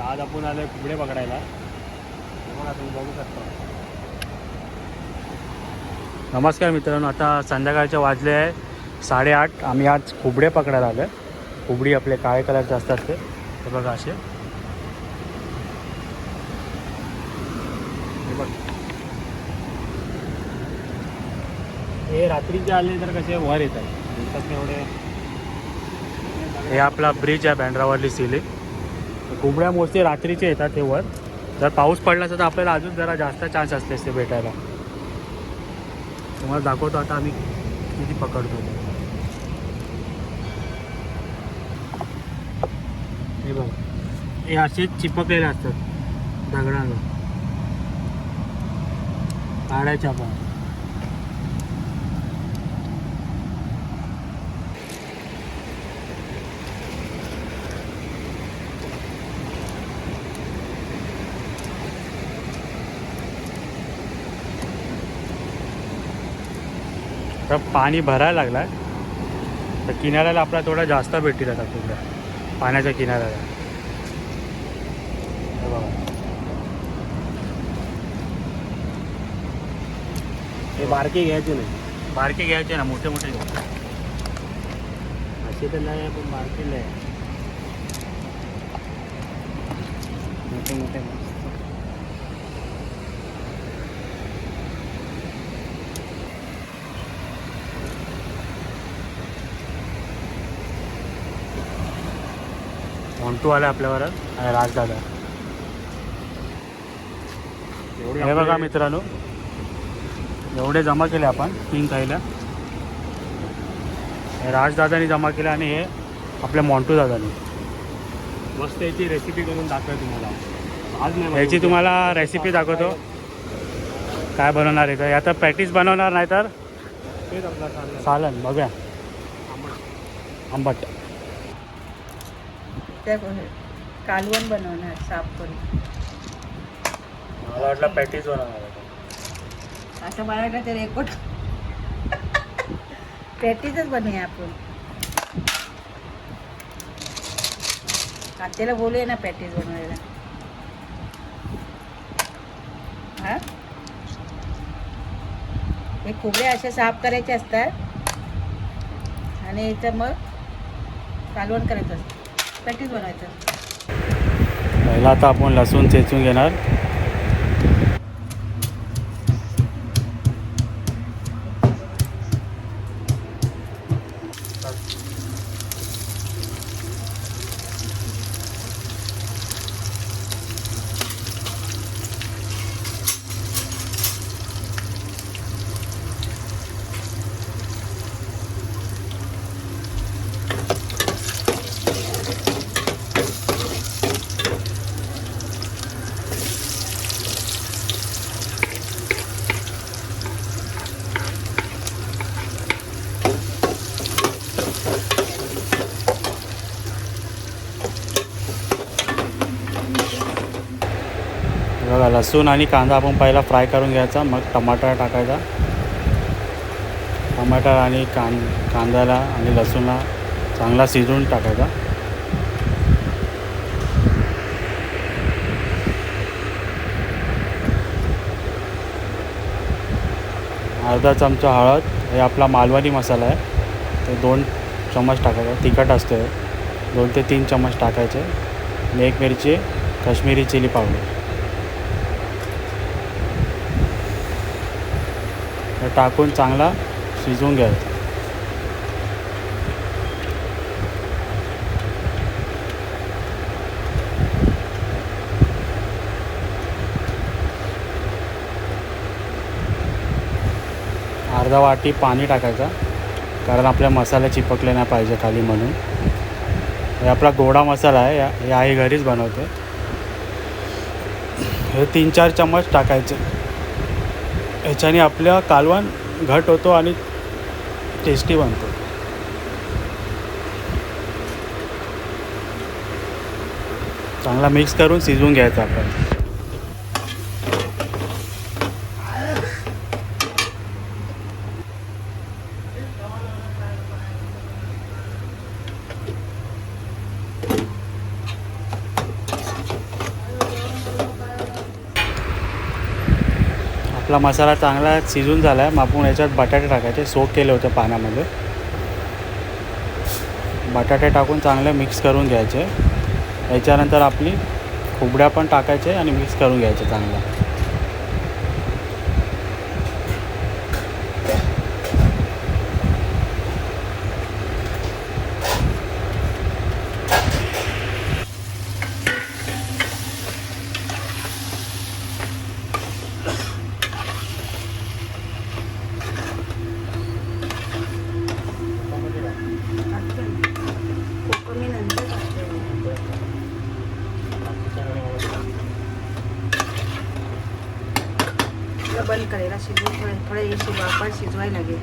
तर आज आपण आलो कुबडे पकडायला बघा तुम्ही बघू शकता. नमस्कार मित्रांनो आता संध्याकाळचे वाजले आहे साडेआठ. आम्ही आज कुबडे पकडायला आलो आहे कुबडी आपले काळे कलरचे असतात ते. हे बघा असे. हे बघ. हे रात्रीचे आले तर कसे वर येतात. एवढे हे आपला ब्रिज आहे बँड्रावरली सिली. कोंबड्या मोस्टली रात्रीचे येतात ते वर. जर पाऊस पडला तर आपल्याला अजून जरा जास्त चान्स असते ते भेटायला. तुम्हाला दाखवतो आता आम्ही किती पकडतो. हे बघ. हे असेच चिपकलेले असतात. दगडाला काढायच्या पण तर पाणी भरायला लागलाय. तर किनाऱ्याला आपला थोडा जास्त भेटी जातात तुला पाण्याच्या किनाऱ्याला. हे. हे बारके घ्यायचे नाही. बारके घ्यायचे ना मोठे मोठे असे तर नाही पण बारके नाही मोठे मोठे. मोंटू आले आपल्यावर? आणि राजदादा. एवढे हे बघा मित्रांनो एवढे जमा केले आपण तीन खायला हे राजदादानी जमा केले आणि हे आपल्या मोंटू दादानी. मस्त याची रेसिपी करून दाखवा तुम्हाला. आज नाही याची. तुम्हाला रेसिपी दाखवतो. काय बनवणार आहे तर? आता पॅटीस बनवणार नाही तर? चाललं बघूया. आंबट. त्या कालवण बनवणार साफ करून. मला वाटलं पॅटीस बनवणार आहे. असं मला वाटलं ते रेकॉर्ड पॅटीसच बनवूया आपण. आत्याला बोलूया ना पॅटीस बनवायला. हा? हे खुबडे असे साफ करायचे असतात. आणि इथं मग कालवण करायचं असतं पॅटीज बनवायचं. पहिला आता आपण लसूण चेचून घेणार. लसूण आणि कांदा आपण पहिला फ्राय करून घ्यायचा मग टमाटर टाकायचा. टमाटर आणि कां कांद्याला आणि लसूणला चांगला शिजवून टाकायचा. अर्धा चमचा हळद हे आपला मालवणी मसाला आहे. ते दोन चम्मच टाकायचा तिखट असतो दोन ते तीन चम्मच टाकायचे. आणि एक मिरची काश्मीरी चिली पावडर. टाकून चांगला शिजवून घ्यायचा. अर्धा वाटी पाणी टाकायचं कारण आपल्या मसाला चिपकले नाही पाहिजे खाली म्हणून. हे आपला गोडा मसाला आहे या- हे आई घरीच बनवते हे तीन चार चम्मच टाकायचे. ह्याच्याने आपल्या कालवण घट होतो आणि टेस्टी बनतो. चांगला मिक्स करून शिजवून घ्यायचा आपण. आपला मसाला चांगला शिजून झाला आहे मग आपण याच्यात बटाटे टाकायचे सोक केले होते पाण्यामध्ये बटाटे टाकून चांगले मिक्स करून घ्यायचे. याच्यानंतर आपली खोबड्या पण टाकायचे आणि मिक्स करून घ्यायचे चांगलं. करायला शिजवून थोडं थोडं हे शिजवा शिजवायला लागेल.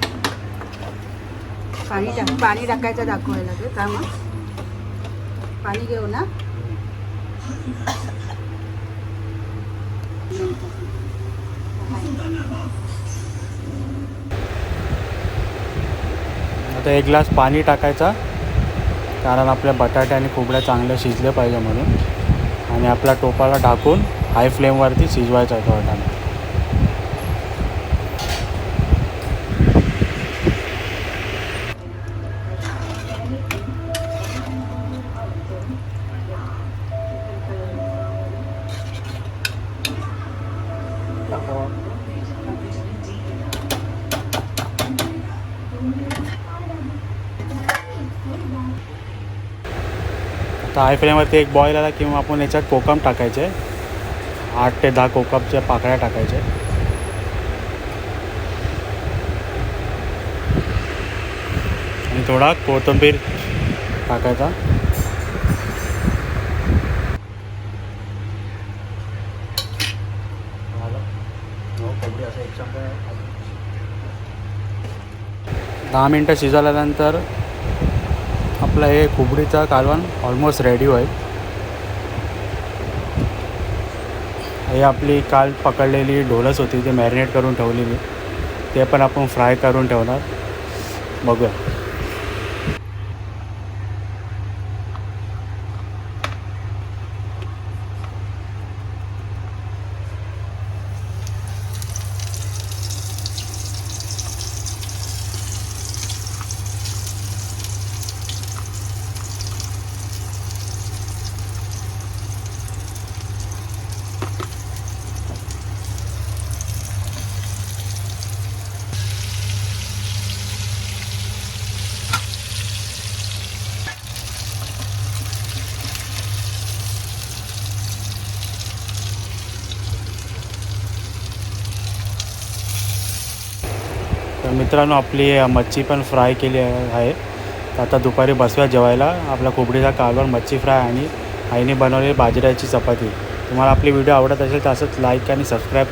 पाणी टाक पाणी टाकायचं दाखवायला लागेल का मग? पाणी घेऊ ना? आता एक ग्लास पाणी टाकायचा कारण आपल्या बटाटे आणि खोबड्या चांगल्या शिजले पाहिजे म्हणून. आणि आपल्या टोपाला टाकून हाय फ्लेमवरती शिजवायचा आहे थोडा. आता हाय फ्लेमवरती एक बॉईल आला किंवा आपण याच्यात कोकम टाकायचे. आठ ते दहा कोकमच्या पाकळ्या टाकायचे. आणि थोडा कोथिंबीर टाकायचा. दहा मिनटं शिजवल्यानंतर आपलं हे खुबडीचं कालवण ऑलमोस्ट रेडी होईल. हे आपली काल पकडलेली ढोलस होती ते मॅरिनेट करून ठेवलेली. ते पण आपण फ्राय करून ठेवणार. बघूया. तर मित्रांनो आपली मच्छी पण फ्राय केली आहे. आता दुपारी बसव्या जेवायला. आपला कोबडीचा कालवण मच्छी फ्राय आणि आईने बनवलेली बाजऱ्याची चपाती. तुम्हाला आपली व्हिडिओ आवडत असेल तर असंच लाईक आणि सबस्क्राईब